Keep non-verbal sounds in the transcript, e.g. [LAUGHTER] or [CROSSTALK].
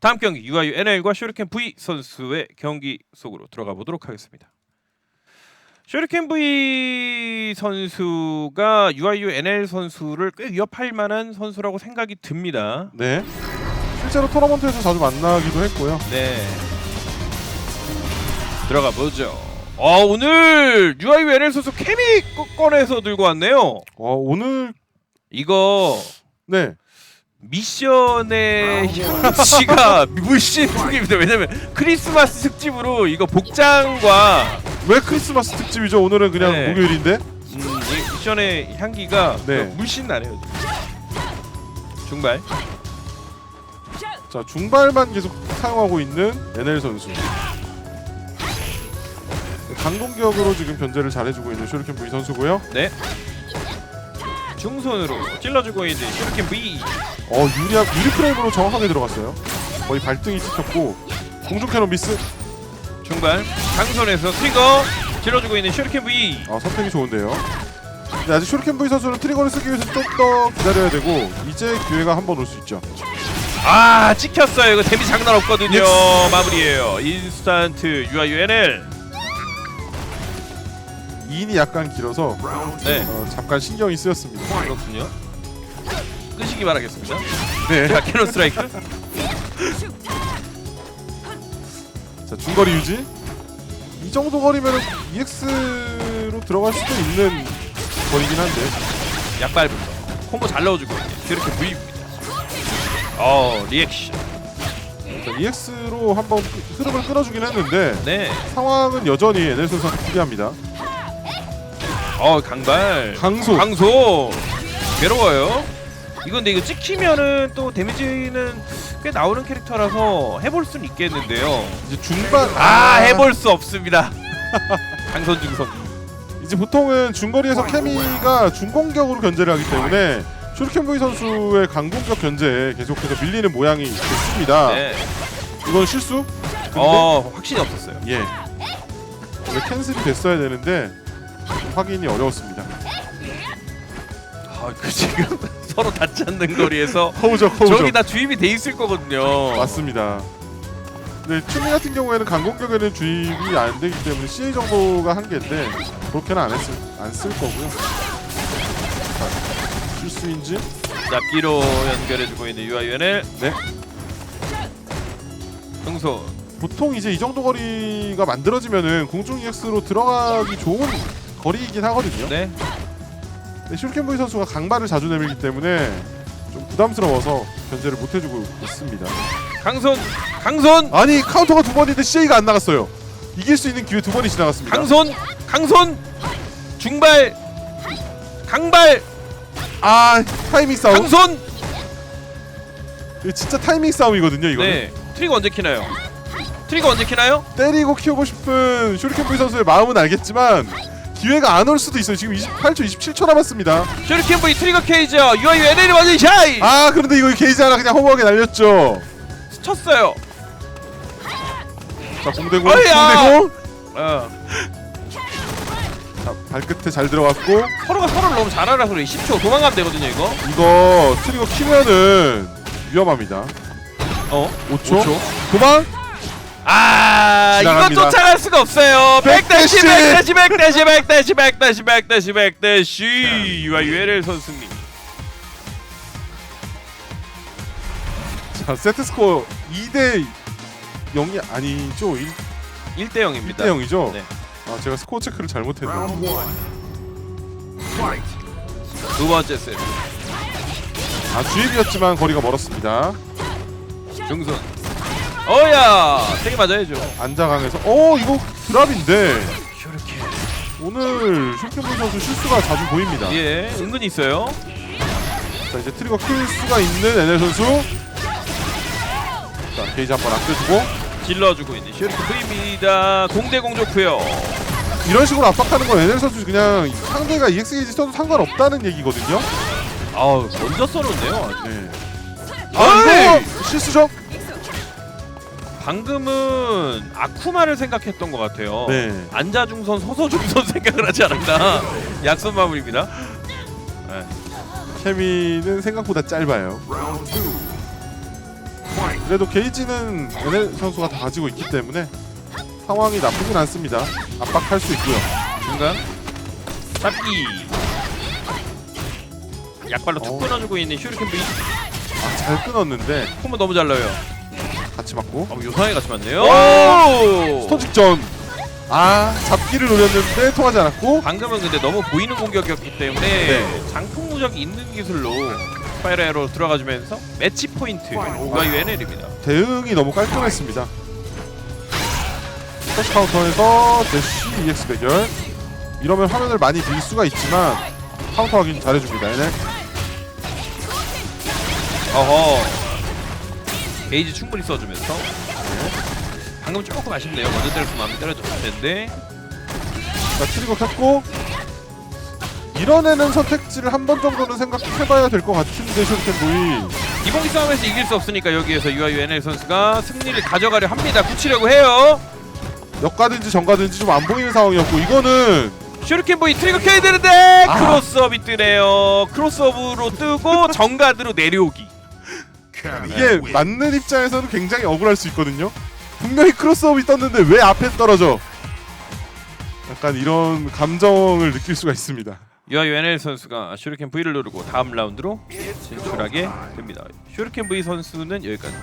다음 경기 UIU NL과 슈리켄 V 선수의 경기 속으로 들어가 보도록 하겠습니다. 슈리켄 V 선수가 UIU NL 선수를 꽤 위협할 만한 선수라고 생각이 듭니다. 네. 실제로 토너먼트에서 자주 만나기도 했고요. 네. 들어가 보죠. 어, 오늘 UIU NL 선수 케미 꺼- 꺼내서 들고 왔네요. 어, 오늘 이거 네. 미션의 향치가 [LAUGHS] 물씬 풍깁니다. 왜냐면 크리스마스 특집으로 이거 복장과 왜 크리스마스 특집이죠? 오늘은 그냥 네. 목요일인데. 음, 이 미션의 향기가 네. 물씬 나네요. 지금. 중발. 자, 중발만 계속 사용하고 있는 NL 선수. 강공격으로 지금 견제를 잘해주고 있는 쇼리켄 V 선수고요. 네. 중손으로 찔러주고 있는 슈리켄 V. 어 유리한 유리 프레임으로 정확하게 들어갔어요. 거의 발등이 찍혔고 공중 캐논 미스. 중발. 강손에서 트리거 찔러주고 있는 슈리켄 V. 아 선택이 좋은데요. 근데 아직 쇼리켄 V 선수는 트리거를 쓰기 위해서 좀 더 기다려야 되고 이제 기회가 한 번 올 수 있죠. 아 찍혔어요. 이거 데미 장난 없거든요. 마무리예요. 인스턴트 UIU NL. 2인이 약간 길어서 네. 어, 잠깐 신경이 쓰였습니다. 그렇군요. 끄시기 바라겠습니다. 네. 자 캐논 스트라이크. 자 중거리 유지. 이 정도 거리면 EX로 들어갈 수도 있는 거리긴 한데. 약발부터 콤보 잘 넣어주고 이렇게 V입니다. 어 리액션. 자, EX로 한번 끄- 흐름을 끊어주긴 했는데 네. 상황은 여전히 NL 선수한테 불리합니다. 어 강발. 강소. 강소. 괴로워요. 이건 근데 이거 찍히면은 또 데미지는 꽤 나오는 캐릭터라서 해볼 수는 있겠는데요. 이제 중반 아 해볼 수 없습니다. [LAUGHS] 강선 중성. 이제 보통은 중거리에서 케미가 중공격으로 견제를 하기 때문에 쇼리켄 보이 선수의 강공격 견제에 계속해서 밀리는 모양이 됐습니다. 네. 이건 실수? 근데 어 확신이 없었어요. 예. 원래 캔슬이 됐어야 되는데 좀 확인이 어려웠습니다. 아 그 지금 [LAUGHS] 서로 닿지 않는 거리에서 [LAUGHS] 허우적 허우적. 저기 다 주입이 돼 있을 거거든요. 맞습니다. 네, 춤미 같은 경우에는 강공격에는 주입이 안 되기 때문에 CA 정도가 한계인데 그렇게는 안 했을 안 쓸 거고요. 자, 실수인지? 자 B로 연결해주고 있는 UINL 네. 흥소 보통 이제 이 정도 거리가 만들어지면은 공중 EX로 들어가기 좋은 거리이긴 하거든요. 네 근데 슐켄보이 선수가 강발을 자주 내밀기 때문에 좀 부담스러워서 견제를 못 해주고 있습니다. 강손 강손 아니 카운터가 두 번인데 CA가 안 나갔어요. 이길 수 있는 기회 두 번이 지나갔습니다. 강손 강손 중발 강발 아 타이밍 싸움. 강손 이거 진짜 타이밍 싸움이거든요. 이거. 는 네 트리거 언제 키나요? 트리거 언제 키나요? 때리고 키우고 싶은 슈리켄보이 선수의 마음은 알겠지만 기회가 안 올 수도 있어요. 지금 28초, 27초 남았습니다. 슈리켄 V 트리거 케이저 UIU NL이 완전 샤이 아 그런데 이거 게이지 하나 그냥 허무하게 날렸죠. 쳤어요. 자 공대공, 어이야! 공대공. 어. 자 발끝에 잘 들어갔고 서로가 서로를 너무 잘 알아서 그래. 10초 도망가면 되거든요 이거. 이거 트리거 키면은 위험합니다. 어? 5초. 5초. 도망. 아 이거 지나갑니다. 쫓아갈 수가 없어요. 백대시 백대시! 백대시 백대시 백대시 백대시 백대시 NL 선수님. 자 세트 스코어 2대 0이 아니죠? 1, 1대 0입니다. 1대 0이죠? 네. 아 제가 스코어 체크를 잘못했네요. 두 번째 세트. 아 주입이었지만 거리가 멀었습니다. 중선. 어야 세게 맞아야죠. 안자강에서 어 이거 드랍인데. 오늘 슈퍼볼 선수 실수가 자주 보입니다. 예, 은근히 있어요. 자 이제 트리거 클 수가 있는 NL 선수. 자 게이지 한번 아껴주고 질러주고 있는 슈리크 V입니다. 공대공 좋고요. 이런 식으로 압박하는 건 NL 선수 그냥 상대가 EX 게이지 써도 상관없다는 얘기거든요. 아우 먼저 썰었네요. 네. 아 이거 실수죠? 방금은 아쿠마를 생각했던 것 같아요. 네. 안자중선 소서중선 [LAUGHS] 생각을 하지 않았나. 약선 마무리입니다. 케미는 생각보다 짧아요. 그래도 게이지는 NL 선수가 다 가지고 있기 때문에 상황이 나쁘진 않습니다. 압박할 수 있고요. 중간 잡기 약발로 툭 어. 끊어주고 있는 슈리켄 V 아, 잘 끊었는데 콤보 너무 잘 나요 같이 맞고 어, 요상하게 같이 맞네요 오! 스톤 직전. 아 잡기를 노렸는데 통하지 않았고 방금은 근데 너무 보이는 공격이었기 때문에 네. 장풍 무적이 있는 기술로 스파이럴로 들어가주면서 매치 포인트 UIU NL입니다 대응이 너무 깔끔했습니다. 터치 카운터에서 대쉬 EX 대결. 이러면 화면을 많이 빌 수가 있지만 카운터 확인 잘해줍니다. 얘네. 어허 게이지 충분히 써주면서. 방금 조금 아쉽네요. 먼저 때렸으면 때려줬을 텐데. 자 트리거 켰고. 이런 애는 선택지를 한 번 정도는 생각해봐야 될 것 같은데 슈리켄 보이 기본기 싸움에서 이길 수 없으니까 여기에서 UIU NL 선수가 승리를 가져가려 합니다. 붙이려고 해요. 역가든지 정가든지 좀 안 보이는 상황이었고 이거는 슈리켄 보이 트리거 켜야 되는데 아. 크로스업이 뜨네요. 크로스업으로 뜨고 정가드로 내려오기 이게 맞는 입장에서는 굉장히 억울할 수 있거든요. 분명히 크로스업이 떴는데 왜 앞에 떨어져? 약간 이런 감정을 느낄 수가 있습니다. NL 선수가 슈리켄 V를 누르고 다음 라운드로 진출하게 됩니다. 슈리켄 V 선수는 여기까지